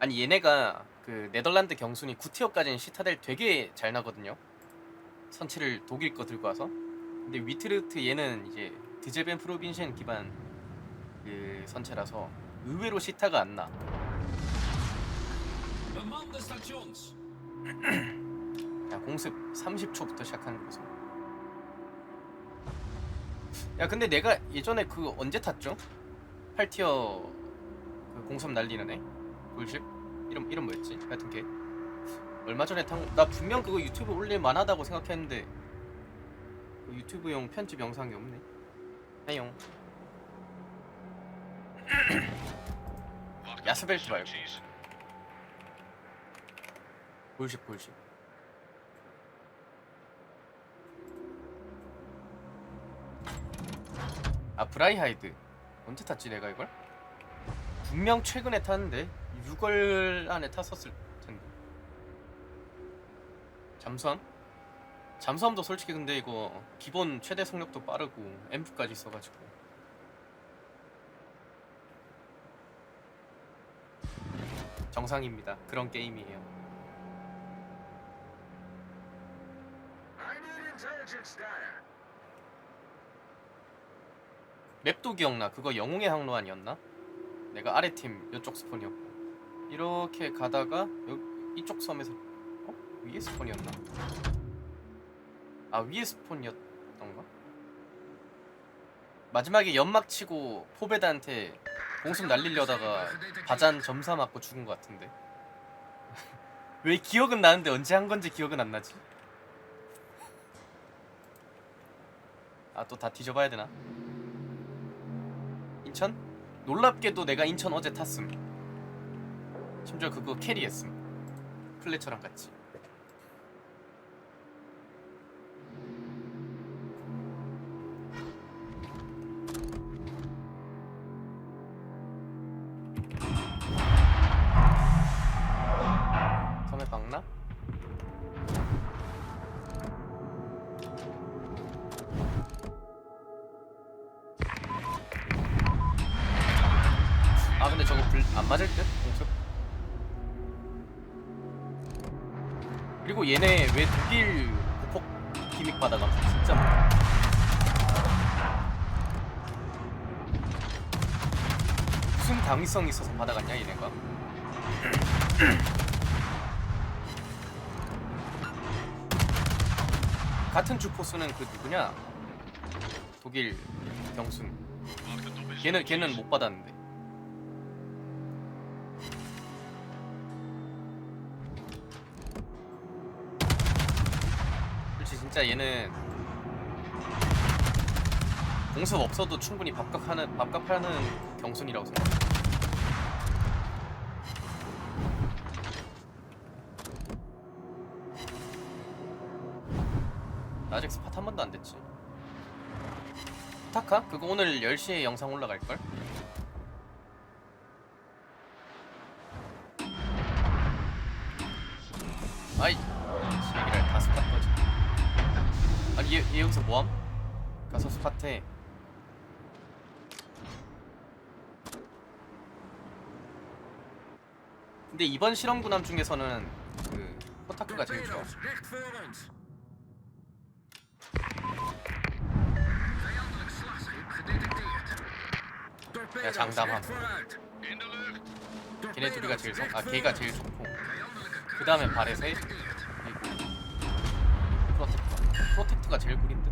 아니 얘네가 그 네덜란드 경순이 9티어까지는 시타델 되게 잘 나거든요. 선체를 독일 거 들고 와서. 근데 위트르트 얘는 이제 드제벤 프로빈션 기반 그 선체라서 의외로 시타가 안 나. 야 공습 30초부터 시작하는 거죠. 야 근데 내가 예전에 그 언제 탔죠? 8티어 그 공습 날리는 애 돌집 이름 이름 뭐였지? 하여튼 걔 얼마 전에 탄나 분명 그거 유튜브 올릴 만하다고 생각했는데 그 유튜브용 편집 영상이 없네. 해용 야스벨트 말고 볼십 볼십. 아 브라이하이드 언제 탔지 내가 이걸? 분명 최근에 탔는데 6월 안에 탔었을 텐데 잠수함? 잠수함도 솔직히 근데 이거 기본 최대 속력도 빠르고 앰프까지 있어가지고 정상입니다 그런 게임이에요. 맵도 기억나. 그거 영웅의 항로 아니었나? 내가 아래 팀 이쪽 스폰이었고 이렇게 가다가 여, 이쪽 섬에서 어? 위에 스폰이었나? 아 위에 스폰이었던가? 마지막에 연막 치고 포베다한테 공습 날리려다가 바잔 점사 맞고 죽은 것 같은데 왜 기억은 나는데 언제 한 건지 기억은 안 나지? 아 또 다 뒤져봐야 되나? 인천? 놀랍게도 내가 인천 어제 탔음. 심지어 그거 캐리했음. 플래처랑 같이. 섬에 박나? 아 근데 저거 불 안 맞을 듯? 그리고 얘네 왜 독일 보폭 기믹 받아가지고 진짜 많아. 무슨 당위성 있어서 받아갔냐 얘네가? 같은 주포수는 그 누구냐? 독일 경순. 걔는 걔는 못 받았는데. 진짜 얘는 공습 없어도 충분히 밥값하는 밥값하는 경순이라고 생각해. 나 아직 스팟 한 번도 안 됐지. 타카? 그거 오늘 10시에 영상 올라갈걸? 아이 얘, 얘 여기서 뭐함? 가서 스팟해 근데 이번 실험 군함 중에서는 그 호타쿠가 제일 좋아. Torpedo's 장담함. 걔네 둘이가 제일 좋, 아 Torpedo's 걔가 제일 좋고 그 다음에 kruisschip 바레세 gedetecteerd. 그리고 프로텍터가 제일 구린데.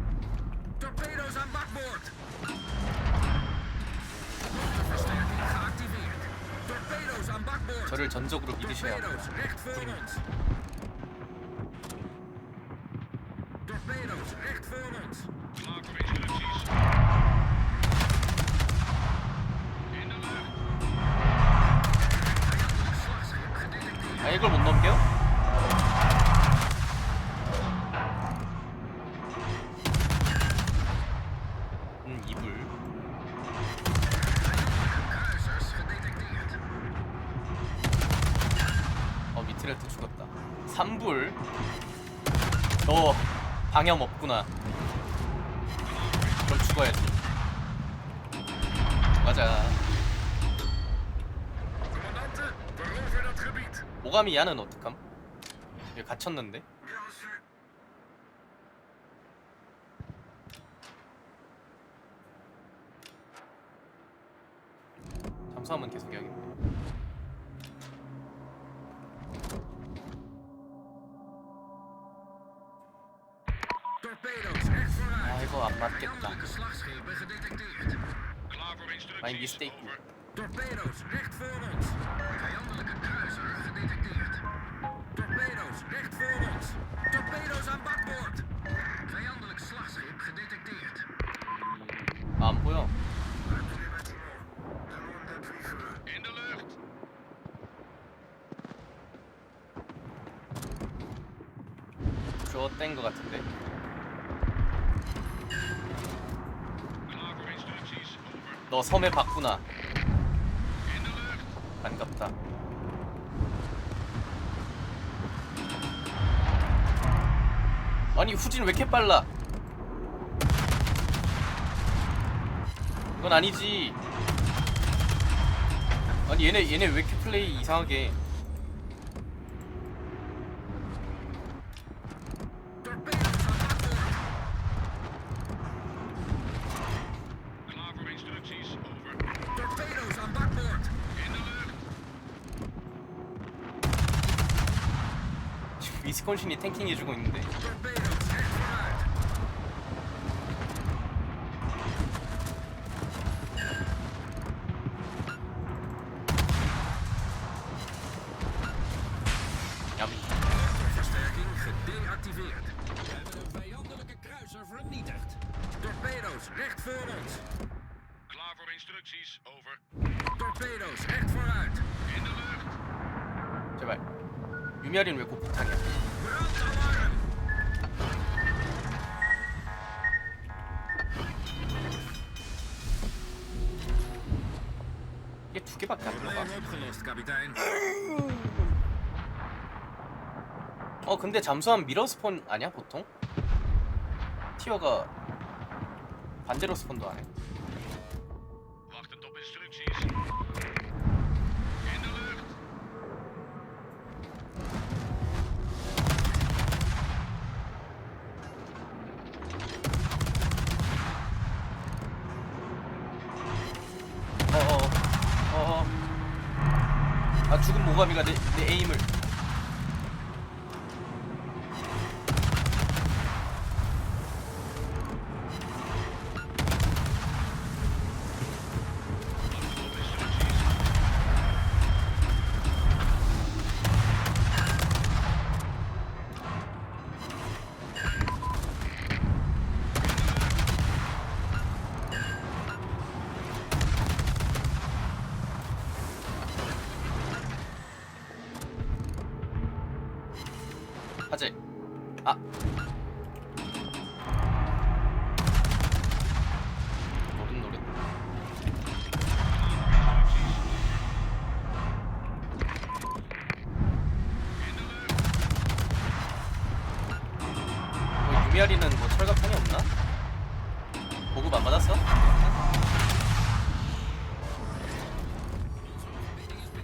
저를 전적으로 믿으셔야 gedetecteerd. 아 이걸 못 넘겨? 이불. 어 미트레트 죽었다 3불 너 방염 없구나 그럼 죽어야지 맞아 오가미 야는 어떡함? 얘 갇혔는데? 잠수함은 계속 해야겠네 Torpedo's, recht vooruit. 아 이거 안 맞겠다 Vijandelijke slagschepen gedetecteerd. Klaar voor Mijn instructies. mistake. Over. Torpedo's, recht voor ons. Vijandelijke kruiser gedetecteerd. Torpedo's, recht voor ons. 뗀거 같은데. 너 섬에 봤구나. 반갑다 아니 후진 왜 이렇게 빨라 이건 아니지 아니 얘네 얘네 왜 이렇게 플레이 이상하게 위스콘신이 탱킹 해주고 있는데 Torpedo's, recht vooruit. 얌 Versterking gedeactiveerd. We hebben een vijandelijke kruiser vernietigd. Torpedo's, recht voor ons. Klaar voor instructies. Over. Torpedo's, recht vooruit. In de lucht. 제발 유미아리는 왜 고폭탄이야. 이게 두 개밖에 안 들어가. 어 근데 잠수함 미러 스폰 아니야 보통? 티어가 반대로 스폰도 안 해. 모가미가 내, 내 에임을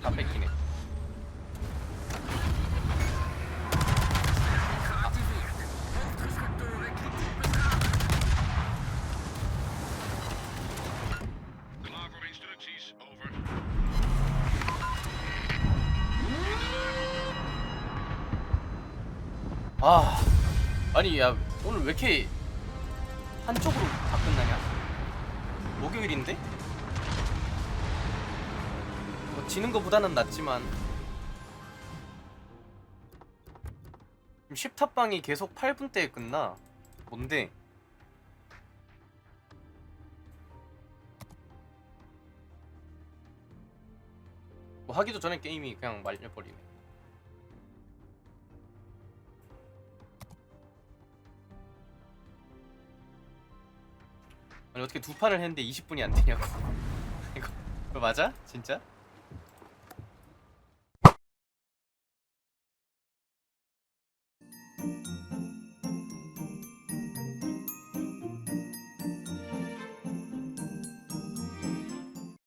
다 뺏기네. 아 아니 야 오늘 왜 이렇게 한쪽으로 다 끝나냐? 목요일인데? 뭐 지는 거보다는 낫지만 지금 10탑방이 계속 8분대에 끝나 뭔데? 뭐 하기도 전에 게임이 그냥 말려버리네 아니 어떻게 두 판을 했는데 20분이 안 되냐고 이거 이거 맞아? 진짜?